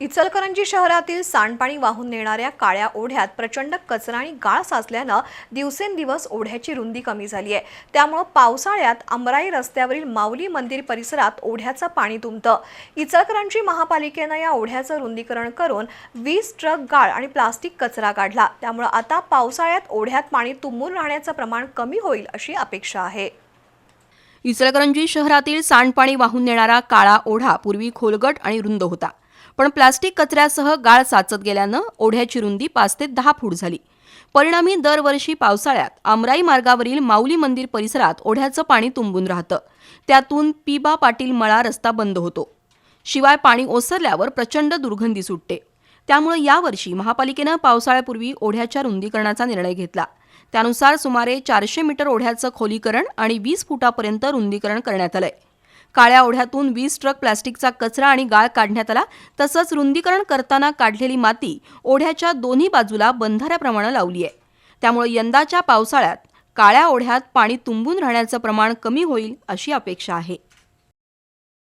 इचलकरंजी शहरातील सांडपाणी वाहून नेणाऱ्या काळ्या ओढ्यात प्रचंड कचरा आणि गाळ साचल्यानं दिवसेंदिवस ओढ्याची रुंदी कमी झाली आहे. त्यामुळं पावसाळ्यात अमराई रस्त्यावरील माऊली मंदिर परिसरात ओढ्याचं पाणी तुंबतं. इचलकरंजी महापालिकेनं या ओढ्याचं रुंदीकरण करून वीस ट्रक गाळ आणि प्लास्टिक कचरा काढला. त्यामुळं आता पावसाळ्यात ओढ्यात पाणी तुंबून राहण्याचं प्रमाण कमी होईल अशी अपेक्षा आहे. इचलकरंजी शहरातील सांडपाणी वाहून नेणारा काळा ओढा पूर्वी खोलगट आणि रुंद होता. पण प्लास्टिक कचऱ्यासह गाळ साचत गेल्यानं ओढ्याची रुंदी पाच ते दहा फूट झाली. परिणामी दरवर्षी पावसाळ्यात आमराई मार्गावरील माऊली मंदिर परिसरात ओढ्याचं पाणी तुंबून राहतं. त्यातून पीबा पाटील मळा रस्ता बंद होतो. शिवाय पाणी ओसरल्यावर प्रचंड दुर्गंधी सुटते. त्यामुळे यावर्षी महापालिकेनं पावसाळ्यापूर्वी ओढ्याच्या रुंदीकरणाचा निर्णय घेतला. त्यानुसार सुमारे चारशे मीटर ओढ्याचं खोलीकरण आणि वीस फुटापर्यंत रुंदीकरण करण्यात आलंय. काळ्या ओढ्यातून वीस ट्रक प्लास्टिकचा कचरा आणि गाळ काढण्यात आला. तसंच रुंदीकरण करताना काढलेली माती ओढ्याच्या दोन्ही बाजूला बंधाऱ्याप्रमाणे लावली आहे. त्यामुळे यंदाच्या पावसाळ्यात काळ्या ओढ्यात पाणी तुंबून राहण्याचं प्रमाण कमी होईल अशी अपेक्षा आहे.